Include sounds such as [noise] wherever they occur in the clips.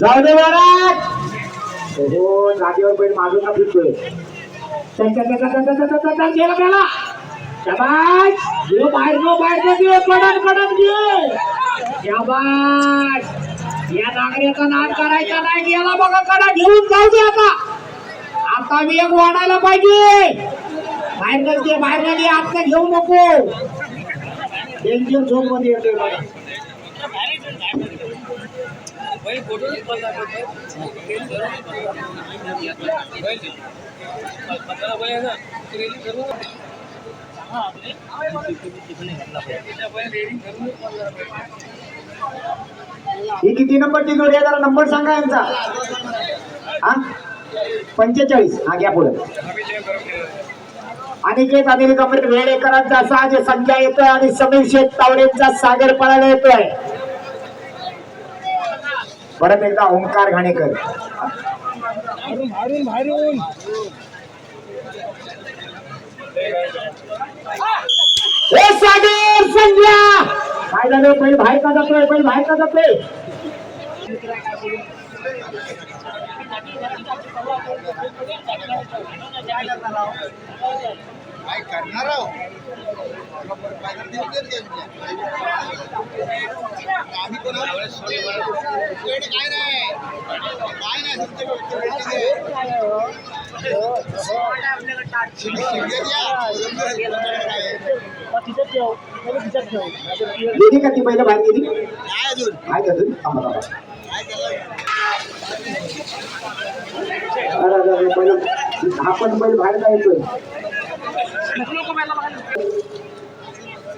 जाऊ दे महाराज! हो जागेवर बैठ माझं ना फिरतोय. बाहेर बाहेर या करायचा नाही बघा घेऊन जाऊ दे आता. आता मी एक वाढायला पाहिजे. बाहेर घे बाहेर घे आता घेऊ नको. एक झोपमध्ये येतोय ही किती नंबरची जोडी आहे जरा नंबर सांगा यांचा. हा? पंचेचाळीस. हा घ्या पुढे. अनिकेत अनिल कमरेट वेळेकरांचा साज संख्या येतोय आणि समीर शेठ तावडेंचा सागर पळायला येतोय. परत एकदा ओंकार घाणेकर. सागर संध्या! काय झालं? पहिले बाहेर का जातोय? पहिले बाहेर का जातोय? काय करणार आहो? आम्ही कोण गेली का ती पहिलं बाहेर गेली? अजून? थांबा थांबा. आपण बैल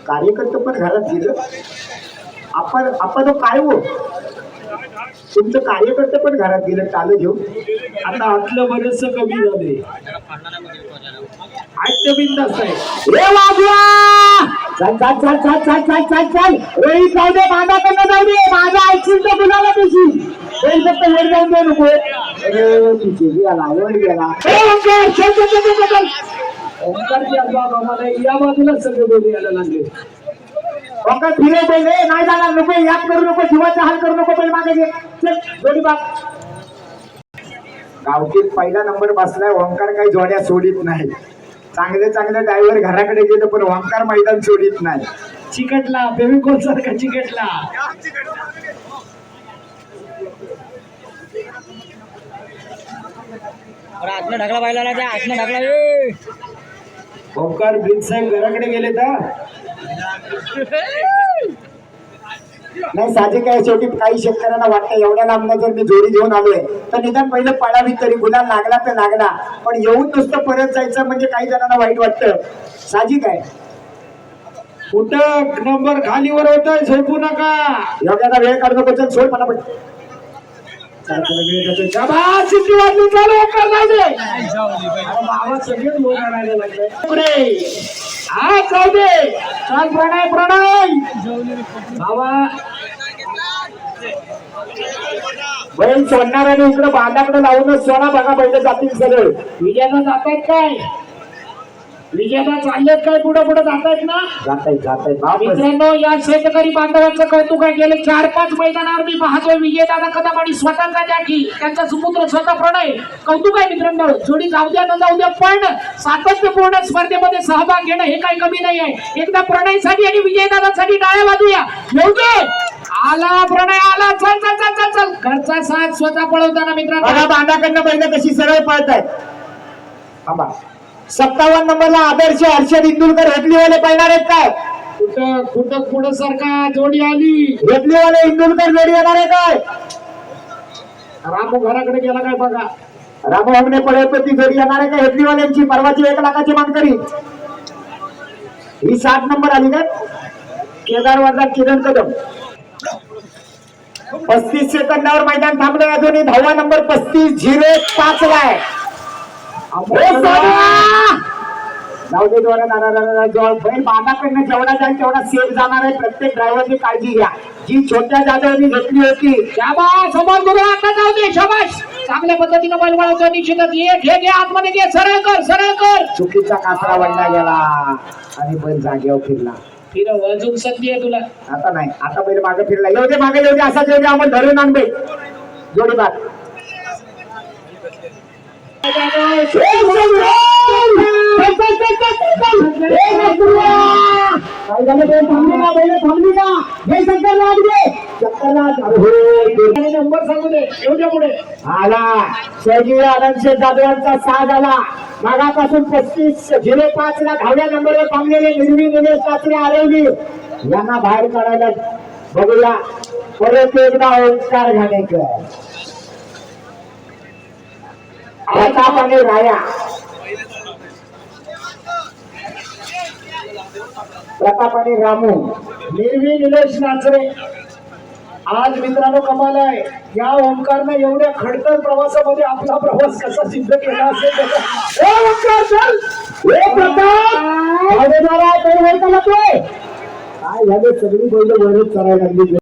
कार्यकर्ते पण घरात गेलं. आपण आपण काय हो? तुमचं कार्यकर्ते पण घरात गेलं चालू घेऊन. आता आतलं बरंच कमी झाले आठ बिंदास आहे. ए वाजवा चल चल चल चल चल चल चल चल. रोहित जाऊ दे माझा कडनं जाऊ दे. माझा ऐकशील तर गुलाला तुझी. बैल फक्त वर जाऊन दे नको. अरे तुझी गेला वर गेला. ए, ओंकार, चल चल चल चल चल. ओंकारची आज बाबा मला या बाजूला सगळे बोलू यायला लागले. ओंकार फिरे बैल ए, नाही जाणार नको याद करू नको जीवाचा हाल करू नको बैल मागे घे. चल जोडी बाग. गावकीत पहिला नंबर बसलाय ओंकार काही जोड्या सोडित नाही. चांगले चांगले ड्रायव्हर घराकडे गेले पण ओंकार मैदान सोडित नाही. चिकटला फेविकोल सारखा चिकटला. आतनं ढकला पाहिला त्या आतनं ढकला ओंकार ब्रिज साहेब घराकडे गेले तर? [laughs] नाही साहजिक आहे शेवटी काही शेतकऱ्यांना वाटतं एवढ्या लांबनं जर मी जोडी घेऊन आलोय तर निदान पहिलं पळावी तरी गुलाल लागला तर लागला. पण येऊन नुसतं परत जायचं म्हणजे काही जणांना वाईट वाटतं. साहजिक आहे कुठं नंबर खालीवर होतोय झोपू नका. एवढ्याला वेळ काढू नको चल सोड मला पण चला, चला, वेळ जातोय. शाबास, शिट्टी वाजली, चालू, ओंकार जाऊ दे. अरे बाबा सगळेच लोक रडायला लागले. पुढे. हा जाऊ दे चाल प्रणय प्रणय बाबा बैल सोडणार आणि इकडं बांधाकडे लावूनच सोडा बघा बैल जातील सगळे. विजयाला जात आहेत काय? विजयाला चाललेत काय? पुढे पुढे जात आहेत ना? जात आहेत जात आहेत मित्रांनो या शेतकरी बांधवांचं कौतुक आहे. गेले चार पाच मैदानावर मी पाहतोय विजयदादा कदम आणि स्वतंत्र जाकी त्यांचा सुपुत्र स्वतः प्रणय. कौतुक आहे मित्रांनो. जोडी जाऊ द्या न जाऊ द्या पण सातत्यपूर्ण स्पर्धेमध्ये सहभाग घेणं हे काही कमी नाही आहे. एकदा प्रणयसाठी आणि विजयदादासाठी डाळ्या वाजूया. आला प्रणय आला चल चल चल चल चल. घरचा साथ स्वतः पळवताना मित्रांनो. बांधाकडनं बैल कशी सरळ पळतायत. थांबा. सत्तावन्न नंबरला आदर्श हर्षद इंदुलकर हेटलीवाले पाहणार आहेत काय? कुठं कुठं पुढं सारखा जोडी आली. हेटलीवाले इंदुलकर जोडी येणार आहे काय? रामू घराकडे गेला काय बघा. रामू हगणे पळवपती जोडी येणार आहे का हेटलीवाल्यांची परवाची एक लाखाची मानकरी. ही सात नंबर आली काय केदार वर्धा किरण कदम. पस्तीस सेकंदावर मैदान थांबलं दोन्ही दहावा नंबर पस्तीस झिरो पाच ला आहे. बांधाकडनं जेवढा जाईल तेवढा सेफ जाणार आहे. प्रत्येक ड्रायव्हरची काळजी घ्या. जी छोट्या जागेवरनी घेतली होती. समोर गुरु आता जाऊ दे शाबास. चांगल्या पद्धतीनं बैल वळवतो निश्चितच. घे घे आतमध्ये घे. सरळ कर सरळ कर. चुकीचा कासरा वळला गेला. आणि बैल जागेवर फिरला. फिरव अजून संधी आहे तुला. आता नाही. आता बैल मागे फिरला येऊ दे मागे येऊ दे. असा येऊ दे आपण धरून आण काय झालं ते थांबली का बैल थांबली का हे हो नंबर सांगू दे. येऊ दे पुढे. आला. शैली आनंदशे जाधवांचा साथ आला. मागापासून पस्तीस झिरो पाच ला दहाव्या नंबरवर थांबलेले निर्वी निलेश शास्त्री आरवली. यांना बाहेर काढायला बघूया. परत एकदा ओंकार घाणेकर. प्रताप आणि राया. प्रताप आणि रामू. निर्वी निलेश नाचरे आज मित्रांनो कमाल आहे. या ओंकारनं एवढ्या खडतर प्रवासामध्ये आपला प्रवास कसा सिद्ध केला असेल त्याचा- हे ओंकार चल! ए प्रताप! भावडेदारा, ना काय झालं? सगळी बैल वरच करायला लागली.